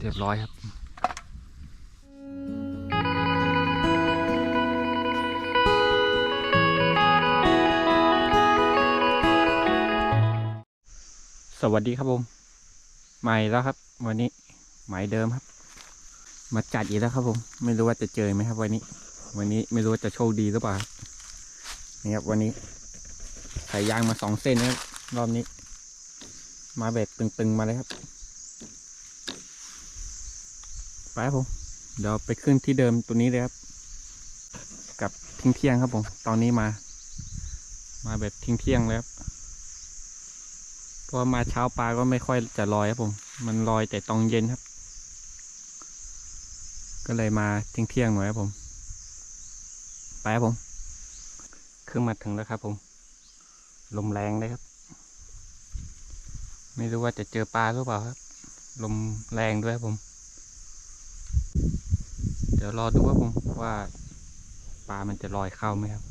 เรียบร้อยครับสวัสดีครับผมใหม่แล้วครับ วันนี้หมายเดิมครับ มาจัดอีกแล้วครับผม ไม่รู้ว่าจะเจอไหมครับ วันนี้ วันนี้ไม่รู้ว่าจะโชคดีหรือเปล่าครับนี่ครับวันนี้ใส่ยางมาสองเส้นนะครับรอบนี้ มาแบบตึงๆมาเลยครับ ไปครับผม เดี๋ยวไปขึ้นที่เดิมตัวนี้เลยครับ กับทิ้งเที่ยงครับผม ตอนนี้มา มาแบบทิ้งเที่ยงเลยครับเพราะมาเช้าปลาก็ไม่ค่อยจะลอยครับผม มันลอยแต่ตอนเย็นครับ ก็เลยมาทิ้งเที่ยงหน่อยครับผม ไปครับผมขึ้นมาถึงแล้วครับผม ลมแรงเลยครับ ไม่รู้ว่าจะเจอปลาหรือเปล่าครับ ลมแรงด้วยครับผม เดี๋ยวรอดูครับผมว่าปลามันจะลอยเข้าไหมครับ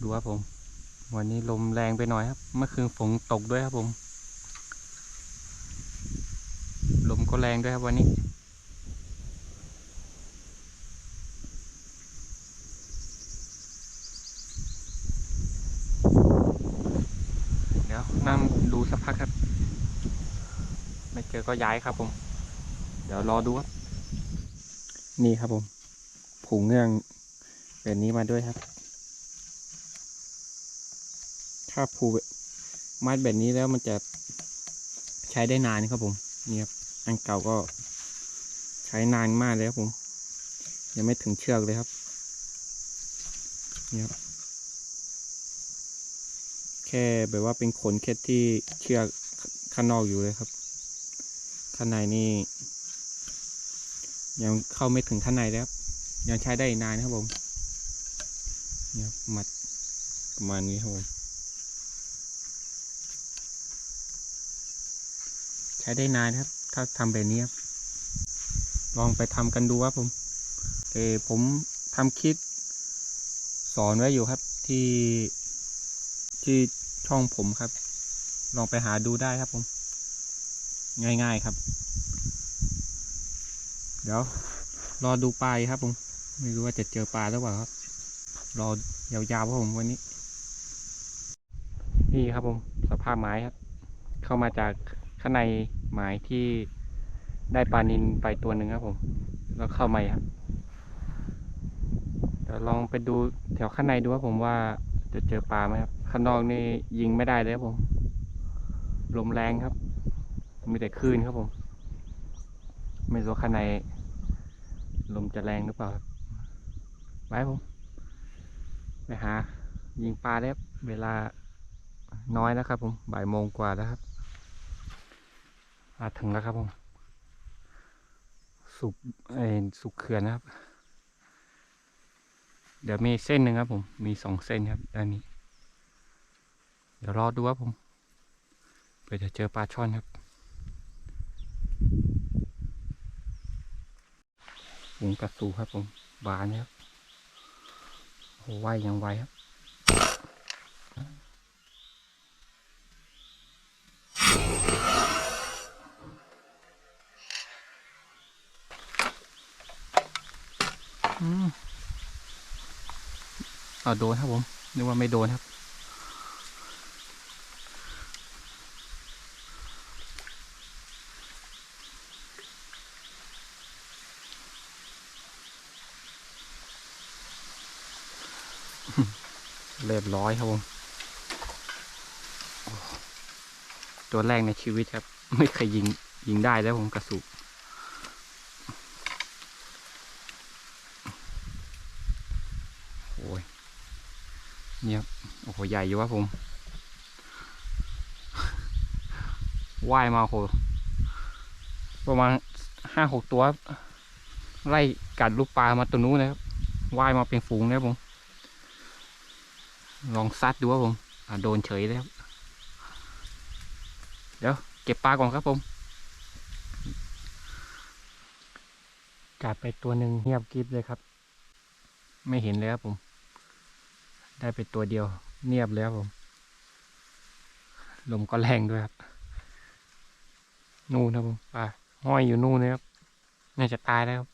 ดูครับผม วันนี้ลมแรงไปหน่อยครับ เมื่อคืนฝนตกด้วยครับผม ลมก็แรงด้วยครับวันนี้เดี๋ยวนั่งดูสักพักครับ ไม่เจอก็ย้ายครับผม เดี๋ยวรอดูครับ นี่ครับผม ผูเงื่องแบบนี้มาด้วยครับ ถ้าผูมัดแบบนี้แล้วมันจะใช้ได้นานครับผม นี่ครับ อันเก่าก็ใช้นานมากเลยครับผม ยังไม่ถึงเชือกเลยครับ นี่ครับแค่แบบว่าเป็นขนแค่ที่เชือกข้างนอกอยู่เลยครับ ข้างในนี่ ยังเข้าไม่ถึงข้างในเลยครับยังใช้ได้นานครับผมเนี่ยครับมัดประมาณนี้ครับผมใช้ได้นานครับ ถ้าทำแบบนี้ครับลองไปทำกันดูครับผมเออผมทำคลิปสอนไว้อยู่ครับที่ที่ช่องผมครับ ลองไปหาดูได้ครับผม ง่ายๆครับ เดี๋ยวรอดูปลาอีกครับผม ไม่รู้ว่าจะเจอปลาหรือเปล่าครับ รอยาวๆครับผมวันนี้ นี่ครับผม สภาพไม้ครับ เข้ามาจากข้างในหมายที่ได้ปลานินไปตัวหนึ่งครับผม แล้วเข้ามาครับ เดี๋ยวลองไปดูแถวข้างในดูครับผมว่าจะเจอปลาไหมครับ ข้างนอกนี่ยิงไม่ได้เลยครับผม ลมแรงครับ มีแต่คลื่นครับผม ไม่รู้ข้างใน ลมจะแรงหรือเปล่าครับไปผมไปหา ยิงปลาแล้วเวลาน้อยแล้วครับ ผมบ่ายโมงกว่าแล้วครับมาถึงแล้วครับผมสุกเอ้ยสุกเขื่อนนะครับ เดี๋ยวมีเส้นหนึ่งครับ ผมมีสองเส้นครับด้านนี้ เดี๋ยวรอดูครับผมเพื่อจะเจอปลาช่อนครับ ฝูงกระสูครับผมบานนี่ยครับโอ้ไวยังไวครับอืมเอาโดนครับผมนึกว่าไม่โดนครับ เรียบร้อยครับผม ตัวแรกในชีวิตครับ ไม่เคยยิงยิงได้แล้วผมกระสุนโอ้ยเนี่ยครับโอ้โห ใหญ่อยู่ครับผมว่ายมาโหประมาณห้าหกตัว ไล่กัดลูกปลามาตัวนู้นเลยครับว่ายมาเป็นฝูงเลยครับผม ลองซัดดูครับผมโดนเฉยเลยครับเดี๋ยวเก็บปลาก่อนครับผมกัดไปตัวหนึ่งเงียบกริบเลยครับ ไม่เห็นเลยครับผม ได้ไปตัวเดียว เงียบเลยครับผม ลมก็แรงด้วยครับ นู่นครับผมปลาห้อยอยู่นู่นนะครับ น่าจะตายแล้วครับ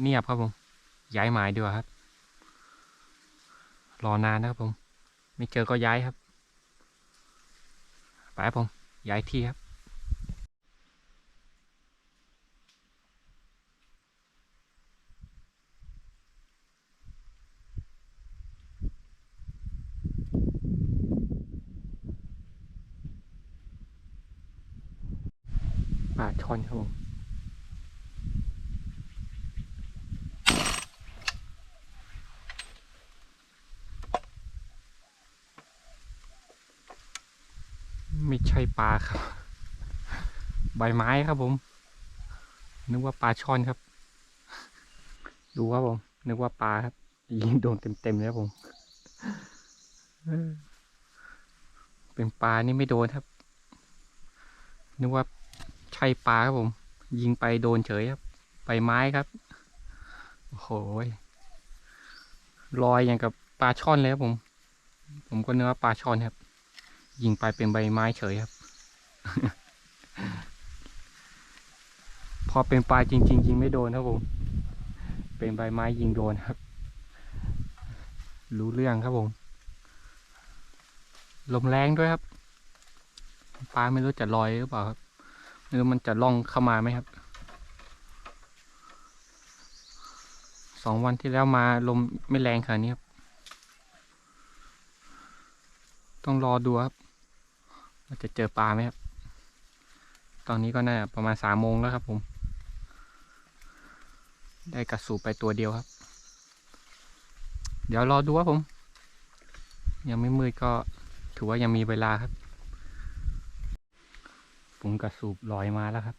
เงียบครับผม ย้ายหมายดีกว่าครับ รอนานนะครับผม ไม่เจอก็ย้ายครับ ไปครับผม ย้ายที่ครับปลาชอนครับผม ไม่ ใช่ปลาครับ ใบไม้ครับผม นึกว่าปลาช่อนครับ ดูครับผม นึกว่าปลาครับ ยิงโดนเต็มๆเลยครับผม เป็นปลานี่ไม่โดนครับ นึกว่าใช่ปลาครับผม ยิงไปโดนเฉยครับ ใบไม้ครับ โอ้โหลอยอย่างกับปลาช่อนเลยครับผม ผมก็นึกว่าปลาช่อนครับ ยิงไปเป็นใบไม้เฉยครับ พอเป็นปลายจริง ๆ ยิงไม่โดนครับผม เป็นใบไม้ยิงโดนครับ รู้เรื่องครับผม ลมแรงด้วยครับ ปลาไม่รู้จะลอยหรือเปล่าครับหรือมันจะล่องเข้ามาไหมครับ สองวันที่แล้วมาลมไม่แรงขนาดนี้ครับ ต้องรอดูครับ ว่าจะเจอปลาไหมครับ ตอนนี้ก็น่าประมาณสามโมงแล้วครับผม ได้กระสูบไปตัวเดียวครับ เดี๋ยวรอดูครับผม ยังไม่มืดก็ถือว่ายังมีเวลาครับ ผมกระสูบลอยมาแล้วครับ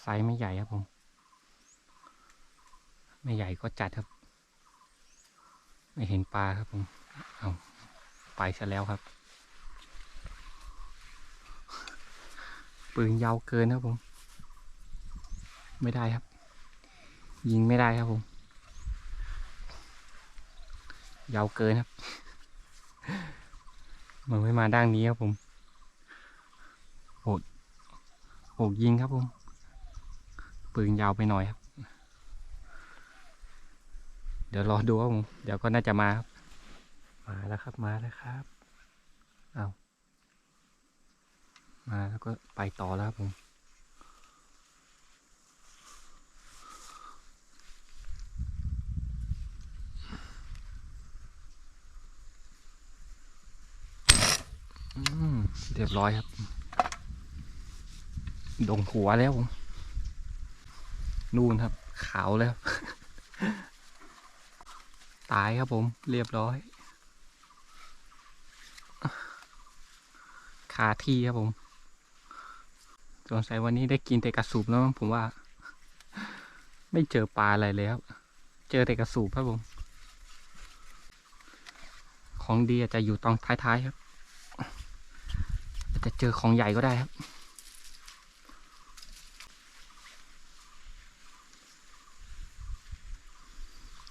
ไซส์ไม่ใหญ่ครับผม ไม่ใหญ่ก็จัดครับ ไม่เห็นปลาครับผม เอาไปซะแล้วครับ ปืนยาวเกินครับผม ไม่ได้ครับ ยิงไม่ได้ครับผม ยาวเกินครับ มันไม่มาด้านนี้ครับผมโหดโหดยิงครับผม ปืนยาวไปหน่อยครับ เดี๋ยวรอดูครับผม เดี๋ยวก็น่าจะมาครับ มาแล้วครับ มาแล้วครับ เอา มาแล้วก็ไปต่อแล้วครับผมเรียบร้อยครับ ดงหัวแล้วผมนู่นครับ ขาวแล้ว ตายครับผม เรียบร้อยคาที่ครับผม สงสัยวันนี้ได้กินแต่กระสูบแล้วมั้งผมว่า ไม่เจอปลาอะไรเลยครับ เจอแต่กระสูบครับผม ของดีอาจจะอยู่ตรงท้ายๆครับอาจจะเจอของใหญ่ก็ได้ครับ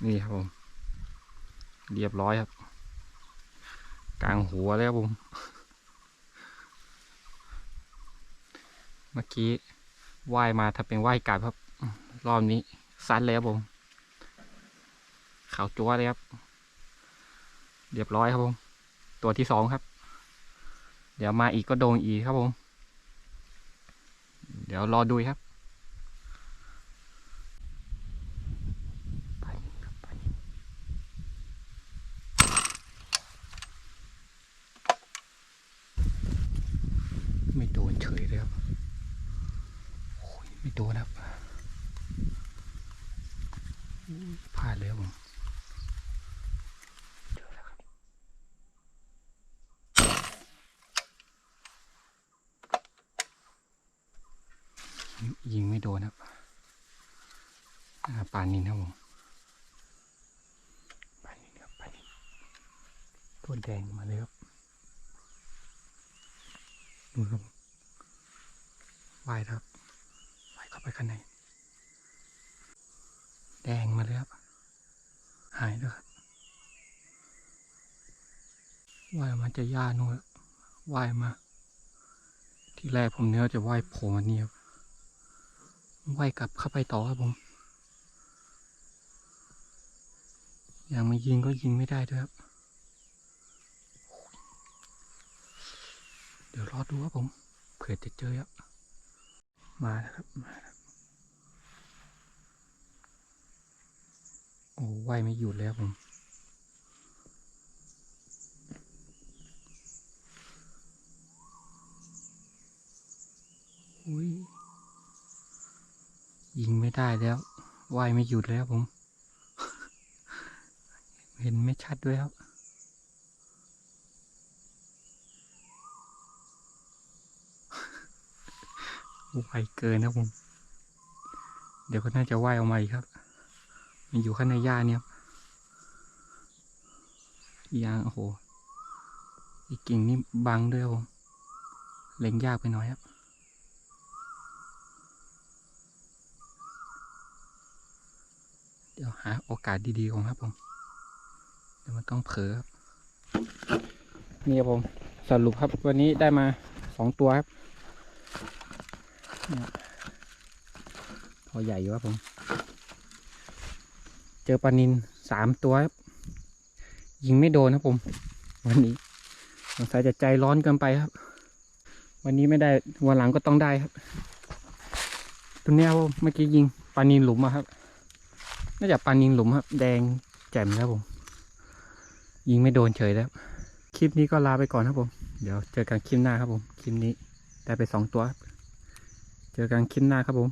นี่ครับผม เรียบร้อยครับ กลางหัวแล้วครับผม เมื่อกี้ว่ายมาถ้าเป็นว่ายกลับครับ รอบนี้ซัดเลยครับผม ขาวจั๊วเลยครับ เรียบร้อยครับผม ตัวที่สองครับ เดี๋ยวมาอีกก็โดนอีกครับผม เดี๋ยวรอดูครับไปครับไปไม่โดนเฉยเลยครับโอ้ยไม่โดนครับอุ้ยพลาดเลยครับผมยิงไม่โดนครับปลานินครับผมปลานินครับปานินตัวแดงมาเลยครับดูครับวายครับ ไปข้างในแดงมาเลยครับหายแล้วครับว่ายมาจะย่านู่นว่ายมา ที่แรกผมเนี่ยจะว่ายโผล่มาเนี่ยว่ายกลับเข้าไปต่อครับผมอย่างมายิงก็ยิงไม่ได้ด้วยครับ เดี๋ยวรอดูครับผม เผื่อจะเจอครับ มาแล้วครับมาแล้ว โอ้ว่ายไม่หยุดเลยครับผมอุ้ยยิงไม่ได้แล้วว่ายไม่หยุดแล้วผม เห็นไม่ชัดด้วยครับไวเกินนะผม เดี๋ยวก็น่าจะว่ายออกมาอีกครับ มันอยู่ข้างในหญ้าเนี่ยครับย่างโอ้โห อีกกิ่งนี่บังด้วยครับผมเล็งยากไปหน่อยครับ เดี๋ยวหาโอกาสดีๆของครับผมเดี๋ยวมันต้องเผลอครับนี่ครับผมสรุปครับวันนี้ได้มาสองตัวครับพอใหญ่อยู่ครับผม จอปลานินสามตัวครับยิงไม่โดนครับผม วันนี้สงสัยจะใจร้อนเกินไปครับ วันนี้ไม่ได้วันหลังก็ต้องได้ครับ ตัวเนี้ยครับผมเมื่อกี้ยิงปลานินหลุมอะครับน่าจะปลานินหลุมครับ แดงแจ่มแล้วผม ยิงไม่โดนเฉยแล้วคลิปนี้ก็ลาไปก่อนครับผม เดี๋ยวเจอกันคลิปหน้าครับผม คลิปนี้ได้ไปสองตัว เจอกันคลิปหน้าครับผม